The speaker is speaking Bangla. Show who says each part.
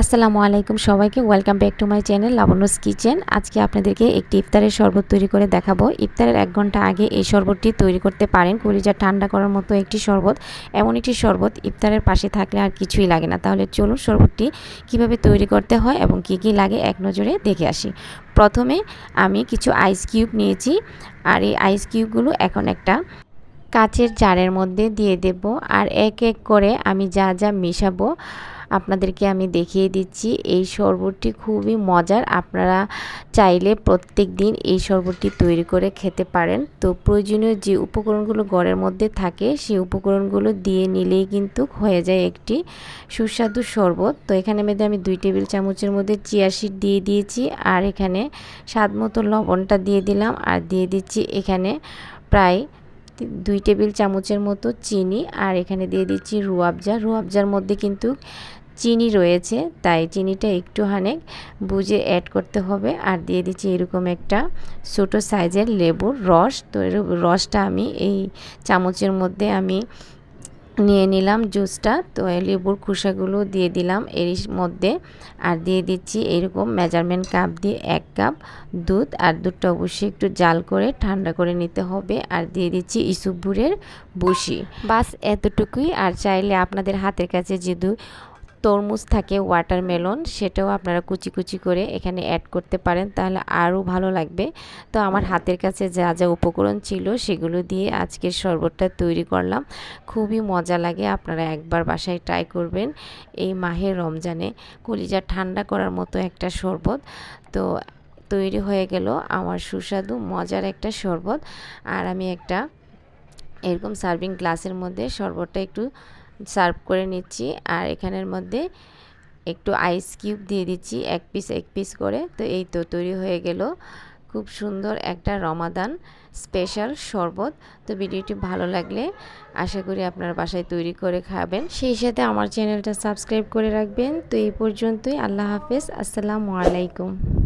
Speaker 1: আসসালামু আলাইকুম সবাইকে। Welcome back to my channel Labanya's kitchen আজকে আপনাদেরকে একটি ইফতারের শরবত তৈরি করে দেখাবো। ইফতারের এক ঘণ্টা আগে এই শরবতটি তৈরি করতে পারেন। কলিজা ঠান্ডা করার মতো একটি শরবত। এমন একটি শরবত ইফতারের পাশে থাকলে আর কিছুই লাগে না। তাহলে চলুন শরবতটি কীভাবে তৈরি করতে হয় এবং কি কি লাগে এক নজরে দেখে আসি। প্রথমে আমি কিছু আইস কিউব নিয়েছি। আর এই আইস কিউবগুলো এখন একটা কাচের জারের মধ্যে দিয়ে দেব। আর এক এক করে আমি যা যা মেশাবো আপনাদেরকে আমি দেখিয়ে দিচ্ছি, এই শরবতটি খুবই মজার। আপনারা চাইলে প্রত্যেক দিন এই শরবতটি তৈরি করে খেতে পারেন। তো প্রয়োজনীয় যে উপকরণগুলো ঘরের মধ্যে থাকে, সেই উপকরণগুলো দিয়ে নিলেই কিন্তু হয়ে যায় একটি সুস্বাদু শরবত। তো এখানে মধ্যে আমি দুই টেবিল চামচের মধ্যে চিয়া দিয়ে দিয়েছি, আর এখানে স্বাদ মতো লবণটা দিয়ে দিলাম। আর দিয়ে দিচ্ছি এখানে প্রায় দুই টেবিল চামচের মতো চিনি, আর এখানে দিয়ে দিচ্ছি রুয়াবজা। রুয়াবজার মধ্যে কিন্তু চিনি রয়েছে, তাই চিনিটা একটু হানেক বুঝে অ্যাড করতে হবে। আর দিয়ে দিচ্ছি এরকম একটা ছোটো সাইজের লেবুর রস। তো রসটা আমি এই চামচের মধ্যে আমি নিয়ে নিলাম জুসটা। তো লেবুর খোসাগুলো দিয়ে দিলাম এর মধ্যে। আর দিয়ে দিচ্ছি এরকম মেজারমেন্ট কাপ দিয়ে এক কাপ দুধ। আর দুধটা অবশ্যই একটু জাল করে ঠান্ডা করে নিতে হবে। আর দিয়ে দিচ্ছি ইসুপুরের বুসি। বাস এতটুকুই। আর চাইলে আপনাদের হাতের কাছে যেহেতু তরমুজ থাকে ওয়াটারমেলন সেটাও আপনারা কুচি কুচি করে এখানে অ্যাড করতে পারেন, তাহলে আরও ভালো লাগবে। তো আমার হাতের কাছে যা যা উপকরণ ছিল সেগুলো দিয়ে আজকের শরবতটা তৈরি করলাম। খুবই মজা লাগে, আপনারা একবার বাসায় ট্রাই করবেন এই মাহের রমজানে। কলিজা ঠান্ডা করার মতো একটা শরবত। তো তৈরি হয়ে গেল আমার সুস্বাদু, মজার একটা শরবত। আর আমি একটা এরকম সার্ভিং গ্লাসের মধ্যে শরবতটা একটু সার্ভ করে নিচ্ছি। আর এখানের মধ্যে একটু আইস কিউব দিয়ে দিচ্ছি, এক পিস এক পিস করে। তো এই তো তৈরি হয়ে গেল। খুব সুন্দর একটা রমাদান স্পেশাল শরবত। তো ভিডিওটি ভালো লাগলে আশা করি আপনার বাসায় তৈরি করে খাবেন। সেই সাথে আমার চ্যানেলটা সাবস্ক্রাইব করে রাখবেন। তো এই পর্যন্তই। আল্লাহ হাফেজ। আসসালামু আলাইকুম।